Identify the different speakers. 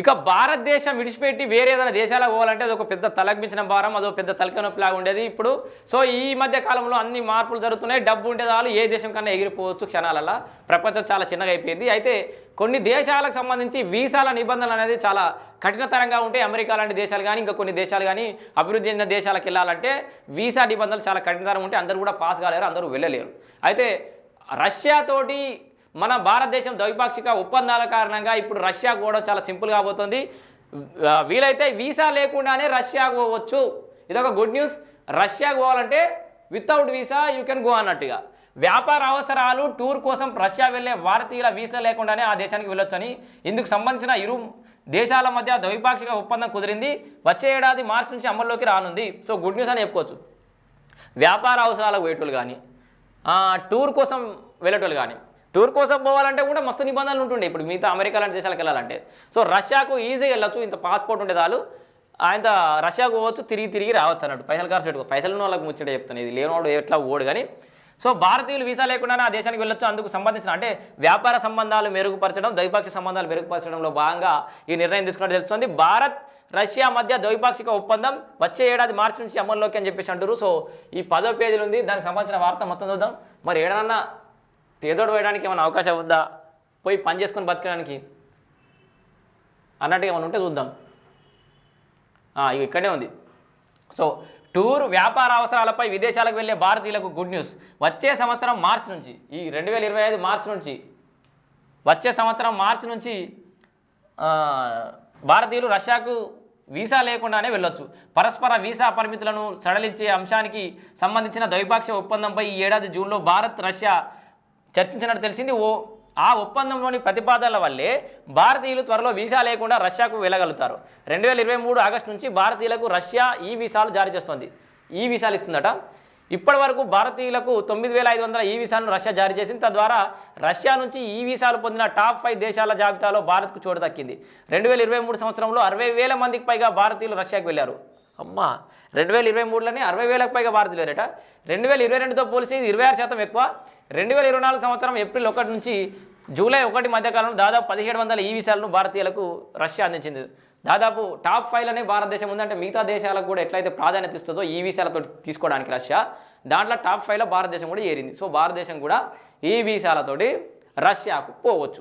Speaker 1: ఇక భారతదేశం విడిచిపెట్టి వేరే ఏదైనా దేశాలకు పోవాలంటే అది ఒక పెద్ద తలకించిన భారం అదొక పెద్ద తలకనొప్పిలాగా ఉండేది ఇప్పుడు. సో ఈ మధ్య కాలంలో అన్ని మార్పులు జరుగుతున్నాయి. డబ్బు ఉంటే చాలు ఏ దేశం కన్నా ఎగిరిపోవచ్చు క్షణాలలో. ప్రపంచం చాలా చిన్నగా అయిపోయింది. అయితే కొన్ని దేశాలకు సంబంధించి వీసాల నిబంధనలు అనేది చాలా కఠినతరంగా ఉంటాయి. అమెరికా లాంటి దేశాలు కానీ ఇంకా కొన్ని దేశాలు కానీ అభివృద్ధి చెందిన దేశాలకు వెళ్ళాలంటే వీసా నిబంధనలు చాలా కఠినతరం ఉంటే అందరూ కూడా పాస్ కాలేరు అందరూ వెళ్ళలేరు. అయితే రష్యాతోటి మన భారతదేశం ద్వైపాక్షిక ఒప్పందాల కారణంగా ఇప్పుడు రష్యా కూడా చాలా సింపుల్ కాబోతుంది. వీలైతే వీసా లేకుండానే రష్యా పోవచ్చు. ఇదొక గుడ్ న్యూస్. రష్యా పోవాలంటే without visa you can go అన్నట్టుగా. వ్యాపార అవసరాలు టూర్ కోసం రష్యా వెళ్ళే భారతీయుల వీసా లేకుండానే ఆ దేశానికి వెళ్ళొచ్చని ఇందుకు సంబంధించిన ఇరు దేశాల మధ్య ద్వైపాక్షిక ఒప్పందం కుదిరింది. వచ్చే ఏడాది మార్చి నుంచి అమల్లోకి రానుంది. సో గుడ్ న్యూస్ అని చెప్పుకోవచ్చు. వ్యాపార అవసరాలకు పోయేటోళ్ళు కానీ టూర్ కోసం వెళ్ళేటోళ్ళు కానీ టూర్ కోసం పోవాలంటే కూడా మస్తు నిబంధనలు ఉంటుండే. ఇప్పుడు మిగతా అమెరికా లాంటి దేశాలకు వెళ్ళాలంటే. సో రష్యాకు ఈజీగా వెళ్ళొచ్చు ఇంత పాస్పోర్ట్ ఉండే చాలు. ఆయన రష్యాకు పోవచ్చు తిరిగి తిరిగి రావచ్చు అన్నట్టు. పైసలు ఖర్చు పెట్టుకో పైసలు ఉన్న వాళ్ళకి ముచ్చట చెప్తాను ఇది లేనివాడు ఎట్లా ఓడు కానీ. సో భారతీయులు వీసా లేకుండా ఆ దేశానికి వెళ్ళొచ్చు అందుకు సంబంధించిన అంటే వ్యాపార సంబంధాలు మెరుగుపరచడం ద్వైపాక్షిక సంబంధాలు మెరుగుపరచడంలో భాగంగా ఈ నిర్ణయం తీసుకున్నట్టు తెలుస్తుంది. భారత్ రష్యా మధ్య ద్వైపాక్షిక ఒప్పందం వచ్చే ఏడాది మార్చి నుంచి అమల్లోకి అని చెప్పేసి అంటారు సో ఈ పదో పేజీలు ఉంది. దానికి సంబంధించిన వార్త మొత్తం చూద్దాం. మరి ఏడనన్నా పేదోడు వేయడానికి ఏమైనా అవకాశం ఉందా? పోయి పని చేసుకొని బతకడానికి? అన్నట్టుగా ఏమైనా ఉంటే చూద్దాం. ఆ, ఇక్కడే ఉంది. సో టూర్ వ్యాపార అవసరాలపై విదేశాలకు వెళ్ళే భారతీయులకు గుడ్ న్యూస్. వచ్చే సంవత్సరం మార్చి నుంచి ఈ రెండు వేల ఇరవై ఐదు మార్చి నుంచి వచ్చే సంవత్సరం మార్చి నుంచి భారతీయులు రష్యాకు వీసా లేకుండానే వెళ్ళొచ్చు. పరస్పర వీసా పరిమితులను సడలించే అంశానికి సంబంధించిన ద్వైపాక్షిక ఒప్పందంపై ఈ ఏడాది జూన్లో భారత్ రష్యా చర్చించినట్టు తెలిసింది. ఓ ఆ ఒప్పందంలోని ప్రతిపాదనల వల్లే భారతీయులు త్వరలో వీసా లేకుండా రష్యాకు వెళ్ళగలుగుతారు. రెండు వేల ఇరవై మూడు ఆగస్టు నుంచి భారతీయులకు రష్యా ఈ వీసాలు జారీ చేస్తోంది. ఈ వీసాలు ఇస్తుందట. ఇప్పటి వరకు భారతీయులకు తొమ్మిది వేల ఐదు వందల ఈ వీసాలను రష్యా జారీ చేసింది. తద్వారా రష్యా నుంచి ఈ వీసాలు పొందిన టాప్ ఫైవ్ దేశాల జాబితాలో భారత్కు చోటు దక్కింది. రెండు వేల ఇరవై మూడు సంవత్సరంలో అరవై వేల మందికి పైగా భారతీయులు రష్యాకు వెళ్ళారు. అమ్మా రెండు వేల ఇరవై మూడులోనే అరవై వేలకు పైగా భారతీయులేరట రెండు వేల ఇరవై రెండుతో పోలిసి ఇరవై ఆరు శాతం ఎక్కువ. రెండు వేల ఇరవై నాలుగు సంవత్సరం ఏప్రిల్ ఒకటి నుంచి జూలై ఒకటి మధ్యకాలంలో దాదాపు పదిహేడు వందల ఈ వీసాలను భారతీయులకు రష్యా అందించింది. దాదాపు టాప్ ఫైవ్లోనే భారతదేశం ఉందంటే మిగతా దేశాలకు కూడా ఎట్లయితే ప్రాధాన్యత ఇస్తుందో ఈ వీసాలతో తీసుకోవడానికి రష్యా దాంట్లో టాప్ ఫైవ్లో భారతదేశం కూడా ఏరింది. సో భారతదేశం కూడా ఈ వీసాలతోటి రష్యాకు పోవచ్చు.